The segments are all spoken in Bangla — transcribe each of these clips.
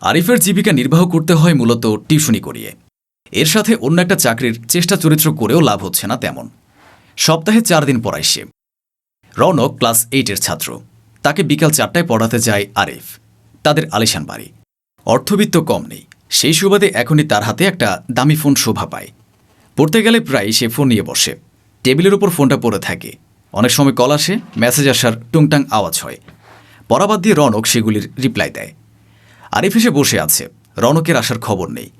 আরিফের জীবিকা নির্বাহ করতে হয় মূলত টিউশনি করিয়ে। এর সাথে অন্য একটা চাকরির চেষ্টা চরিত্র করেও লাভ হচ্ছে না তেমন। সপ্তাহে চার দিন পড়ায় সে। রৌনক ক্লাস এইটের ছাত্র। তাকে বিকাল চারটায় পড়াতে যায় আরিফ। তাদের আলিশান বাড়ি। অর্থবিত্ত কম নেই। সেই সুবাদে এখনই তার হাতে একটা দামি ফোন শোভা পায়। পড়তে গেলে প্রায় সে ফোন নিয়ে বসে। টেবিলের উপর ফোনটা পড়ে থাকে। অনেক সময় কল আসে, মেসেজ আসার টুংটাং আওয়াজ হয়। পরাবাদ দিয়ে রনক সেগুলির রিপ্লাই দেয়। আরিফ এসে বসে আছে। রনকের আসার খবর নেই।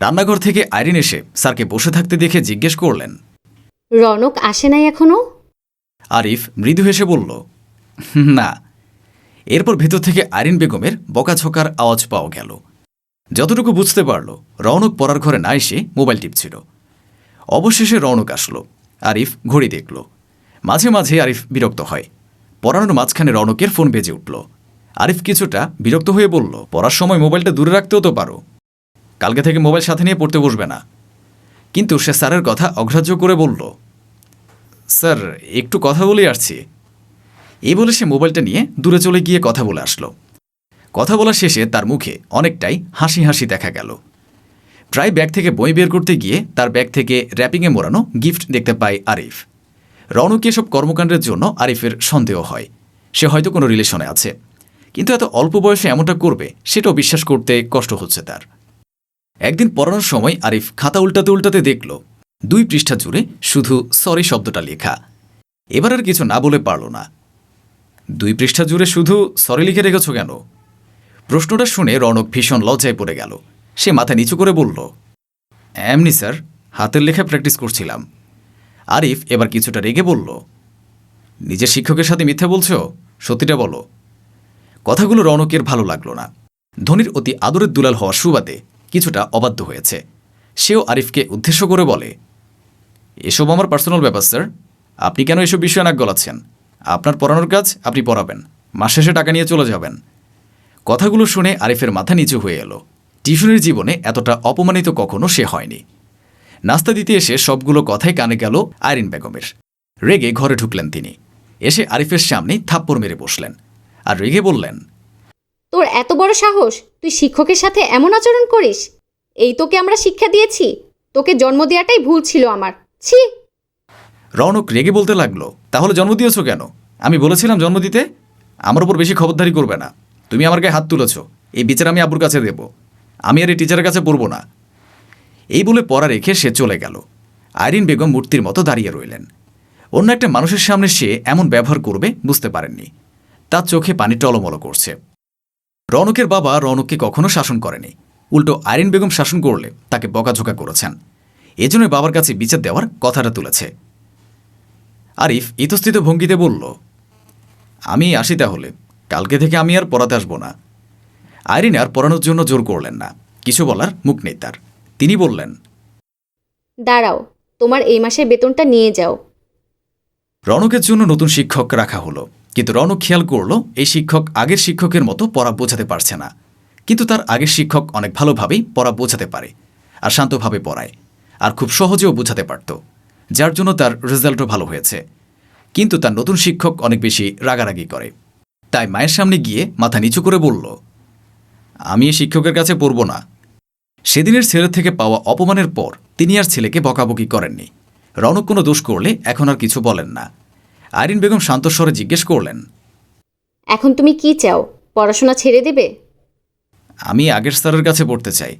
রান্নাঘর থেকে আইরিন এসে স্যারকে বসে থাকতে দেখে জিজ্ঞেস করলেন রনক আসে নাই এখনও? আরিফ মৃদু হেসে বলল না। এরপর ভেতর থেকে আইরিন বেগমের বকাঝকার আওয়াজ পাওয়া গেল। যতটুকু বুঝতে পারল রৌনক পড়ার ঘরে না এসে মোবাইল টিপছিল। অবশেষে রৌনক আসলো। আরিফ ঘড়ি দেখল। মাঝে মাঝে আরিফ বিরক্ত হয়। পড়ানোর মাঝখানে রৌনকের ফোন বেজে উঠল। আরিফ কিছুটা বিরক্ত হয়ে বলল, পড়ার সময় মোবাইলটা দূরে রাখতেও তো পারো। কালকে থেকে মোবাইল সাথে নিয়ে পড়তে বসবে না। কিন্তু সে স্যারের কথা অগ্রাহ্য করে বলল, স্যার, একটু কথা বলে আসছি। এই বলে সে মোবাইলটা নিয়ে দূরে চলে গিয়ে কথা বলে আসলো। কথা বলা শেষে তার মুখে অনেকটাই হাসি হাসি দেখা গেল। প্রায় ব্যাগ থেকে বই বের করতে গিয়ে তার ব্যাগ থেকে র্যাপিংয়ে মোড়ানো গিফট দেখতে পায় আরিফ। রনকে এসব কর্মকাণ্ডের জন্য আরিফের সন্দেহ হয়। সে হয়তো কোনো রিলেশনে আছে। কিন্তু এত অল্প বয়সে এমনটা করবে, সেটাও বিশ্বাস করতে কষ্ট হচ্ছে তার। একদিন পড়ানোর সময় আরিফ খাতা উল্টাতে উল্টাতে দেখল, দুই পৃষ্ঠা জুড়ে শুধু সরি শব্দটা লেখা। এবার আর কিছু না বলে পারল না। দুই পৃষ্ঠা জুড়ে শুধু সরি লিখে রেখেছ কেন? প্রশ্নটা শুনে রণক ভীষণ লজ্জায় পড়ে গেল। সে মাথা নিচু করে বলল, এমনি স্যার, হাতের লেখা প্র্যাকটিস করছিলাম। আরিফ এবার কিছুটা রেগে বলল, নিজের শিক্ষকের সাথে মিথ্যা বলছো? সত্যিটা বলো। কথাগুলো রনকের ভালো লাগল না। ধনির অতি আদরের দুলাল হওয়ার সুবাদে কিছুটা অবাধ্য হয়েছে। সেও আরিফকে উদ্দেশ্য করে বলে, এসব আমার পার্সোনাল ব্যাপার স্যার আপনি কেন এসব বিষয়ে নাক গলাচ্ছেন? আপনার পড়ানোর কাজ আপনি পড়াবেন। মাস শেষে টাকা নিয়ে চলে যাবেন। কথাগুলো শুনে আরিফের মাথা নিচু হয়ে এলো। টিউশনের জীবনে এতটা অপমানিত কখনো সে হয়নি। নাস্তা দিতে এসে সবগুলো কথাই কানে গেল আইরিন বেগমের। রেগে ঘরে ঢুকলেন তিনি। এসে আরিফের সামনেই থাপ্পড় মেরে বসলেন। আর রেগে বললেন তোর এত বড় সাহস? তুই শিক্ষকের সাথে এমন আচরণ করিস? এই তোকে আমরা শিক্ষা দিয়েছি। তোকে জন্ম দেওয়াটাই ভুল ছিল আমার। ছি! রনক রেগে বলতে লাগল তাহলে জন্ম দিয়েছ কেন? আমি বলেছিলাম জন্ম দিতে। আমার উপর বেশি খবরদারি করবে না। তুমি আমার গায়ে হাত তুলেছ। এই বিচার আমি আব্বুর কাছে দেব। আমি আর এই টিচারের কাছে পড়ব না। এই বলে পড়া রেখে সে চলে গেল। আইরিন বেগম মূর্তির মতো দাঁড়িয়ে রইলেন। অন্য একটা মানুষের সামনে সে এমন ব্যবহার করবে বুঝতে পারেননি। তার চোখে পানি টলমল করছে। রনকের বাবা রনককে কখনো শাসন করেনি। উল্টো আইরিন বেগম শাসন করলে তাকে বকাঝোকা করেছেন। এজন্য বাবার কাছে বিচার দেওয়ার কথাটা তুলেছে। আরিফ ইতস্থিত ভঙ্গিতে বলল আমি আসি তাহলে। কালকে থেকে আমি আর পড়াতে আসব না। আইরিন আর পড়ানোর জন্য জোর করলেন না। কিছু বলার মুখ নেই তার। তিনি বললেন দাঁড়াও তোমার এই মাসের বেতনটা নিয়ে যাও। রনকের জন্য নতুন শিক্ষক রাখা হলো। কিন্তু রনক খেয়াল করল, এই শিক্ষক আগের শিক্ষকের মতো পড়া বোঝাতে পারছে না। কিন্তু তার আগের শিক্ষক অনেক ভালোভাবেই পড়া বোঝাতে পারে আর শান্তভাবে পড়ায় আর খুব সহজেও বোঝাতে পারত, যার জন্য তার রেজাল্টও ভালো হয়েছে। কিন্তু তার নতুন শিক্ষক অনেক বেশি রাগারাগি করে। তাই মায়ের সামনে গিয়ে মাথা নিচু করে বলল, আমি শিক্ষকের কাছে পড়ব না। সেদিনের ছেলে থেকে পাওয়া অপমানের পর তিনি আর ছেলেকে বকাবকি করেননি। রনক কোনো দোষ করলে এখন আর কিছু বলেন না। আইরিন বেগম শান্তস্বরে জিজ্ঞেস করলেন এখন তুমি কি চাও? পড়াশোনা ছেড়ে দেবে? আমি আগের স্যারের কাছে পড়তে চাই।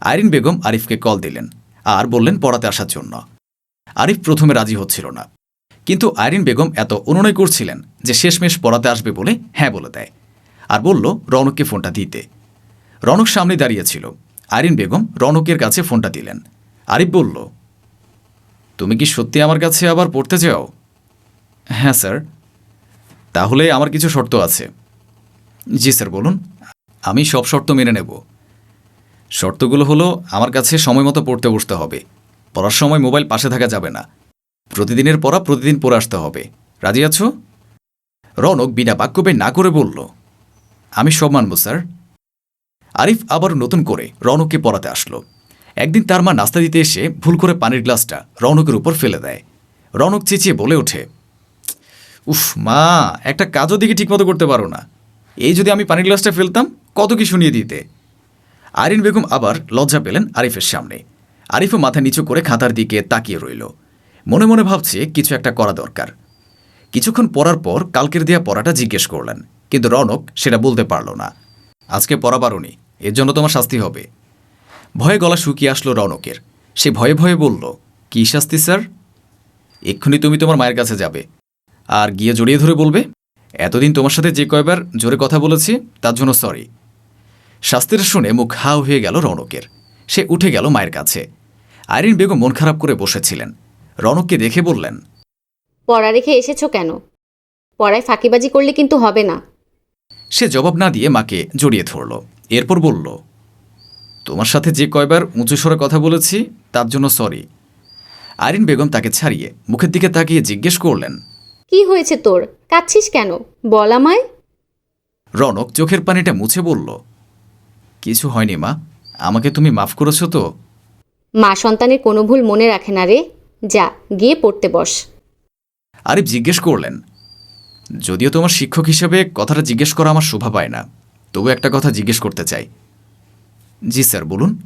আইরিন বেগম আরিফকে কল দিলেন আর বললেন পড়াতে আসার জন্য। আরিফ প্রথমে রাজি হচ্ছিল না কিন্তু আইরিন বেগম এত অনুনয় করছিলেন যে শেষমেশ পড়াতে আসবে বলে হ্যাঁ বলে দেয় আর বলল রনককে ফোনটা দিতে। রনক সামনে দাঁড়িয়েছিল আইরিন বেগম রনকের কাছে ফোনটা দিলেন। আরিফ বলল তুমি কি সত্যি আমার কাছে আবার পড়তে চাও? হ্যাঁ স্যার। তাহলে আমার কিছু শর্ত আছে। জি, স্যার, বলুন। আমি সব শর্ত মেনে নেব। শর্তগুলো হলো, আমার কাছে সময় মতো পড়তে বসতে হবে। পড়ার সময় মোবাইল পাশে থাকা যাবে না। প্রতিদিনের পড়া প্রতিদিন পড়ে আসতে হবে। রাজি আছো? রনক বিনা বাক্যবে না করে বলল, আমি সব মানব, স্যার। আরিফ আবার নতুন করে রনককে পড়াতে আসলো। একদিন তার মা নাস্তা দিতে এসে ভুল করে পানির গ্লাসটা রনকের উপর ফেলে দেয়। রনক চেঁচিয়ে বলে ওঠে উফ, মা, একটা কাজও দিকে ঠিকমতো করতে পারো না। এই যদি আমি পানির গ্লাসটা ফেলতাম, কত কি শুনিয়ে দিতে। আরিন বেগম আবার লজ্জা পেলেন আরিফের সামনে। আরিফও মাথা নিচু করে খাতার দিকে তাকিয়ে রইল। মনে মনে ভাবছে কিছু একটা করা দরকার। কিছুক্ষণ পড়ার পর কালকের দেয়া পড়াটা জিজ্ঞেস করলেন, কিন্তু রনক সেটা বলতে পারল না। আজকে পড়া পারোনি এর জন্য তোমার শাস্তি হবে। ভয়ে গলা শুকিয়ে আসলো রনকের। সে ভয়ে ভয়ে বলল, কী শাস্তি, স্যার? এক্ষুনি তুমি তোমার মায়ের কাছে যাবে। আর গিয়ে জড়িয়ে ধরে বলবে এতদিন তোমার সাথে যে কয়বার জোরে কথা বলেছি তার জন্য সরি শাস্তির শুনে মুখ হাও হয়ে গেল রনকের। সে উঠে গেল মায়ের কাছে। আইরিন বেগম মন খারাপ করে বসেছিলেন। রনককে দেখে বললেন পড়া রেখে এসেছ কেন? পড়ায় ফাঁকিবাজি করলে কিন্তু হবে না। সে জবাব না দিয়ে মাকে জড়িয়ে ধরল। এরপর বলল তোমার সাথে যে কয়বার উঁচু স্বরে কথা বলেছি তার জন্য সরি আইরিন বেগম তাকে ছাড়িয়ে মুখের দিকে তাকিয়ে জিজ্ঞেস করলেন কি হয়েছে তোর? কাঁদছিস কেন? বল আমায়। রনক চোখের পানিটা মুছে বলল কিছু হয়নি মা আমাকে তুমি মাফ করেছ তো? মা সন্তানের কোনো ভুল মনে রাখে না রে। যা গিয়ে পড়তে বস। আরিফ জিজ্ঞেস করলেন যদিও তোমার শিক্ষক হিসেবে কথাটা জিজ্ঞেস করা আমার শোভা পায় না তবু একটা কথা জিজ্ঞেস করতে চাই। জি স্যার বলুন।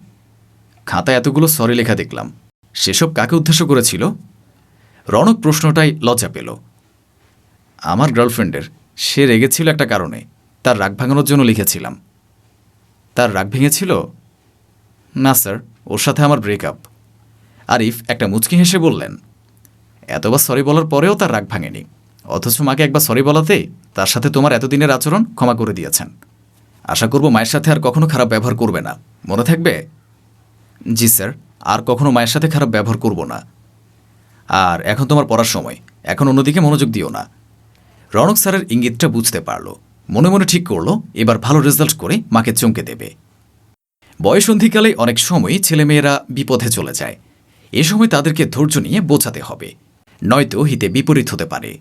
খাতায় এতগুলো সরি লেখা দেখলাম। সেসব কাকে উদ্দেশ্য করেছিল? রনক প্রশ্নটাই লজ্জা পেল। আমার গার্লফ্রেন্ডের সে রেগেছিল একটা কারণে। তার রাগ ভাঙানোর জন্য লিখেছিলাম। তার রাগ ভেঙেছিল? না, স্যার, ওর সাথে আমার ব্রেকআপ আরিফ একটা মুচকি হেসে বললেন, এতবার সরি বলার পরেও তার রাগ ভাঙেনি। অথচ মাকে একবার সরি বলাতে তার সাথে তোমার এতদিনের আচরণ ক্ষমা করে দিয়েছেন। আশা করব মায়ের সাথে আর কখনো খারাপ ব্যবহার করবে না। মনে থাকবে? জি, স্যার, আর কখনো মায়ের সাথে খারাপ ব্যবহার করব না। আর এখন তোমার পড়ার সময়। এখন অন্যদিকে মনোযোগ দিও না। রনক স্যারের ইঙ্গিতটা বুঝতে পারল। মনে মনে ঠিক করল, এবার ভালো রেজাল্ট করে মাকে চমকে দেবে। বয়সন্ধিকালে অনেক সময় ছেলেমেয়েরা বিপথে চলে যায়। এ সময় তাদেরকে ধৈর্য নিয়ে বোঝাতে হবে। নয়তো হিতে বিপরীত হতে পারে।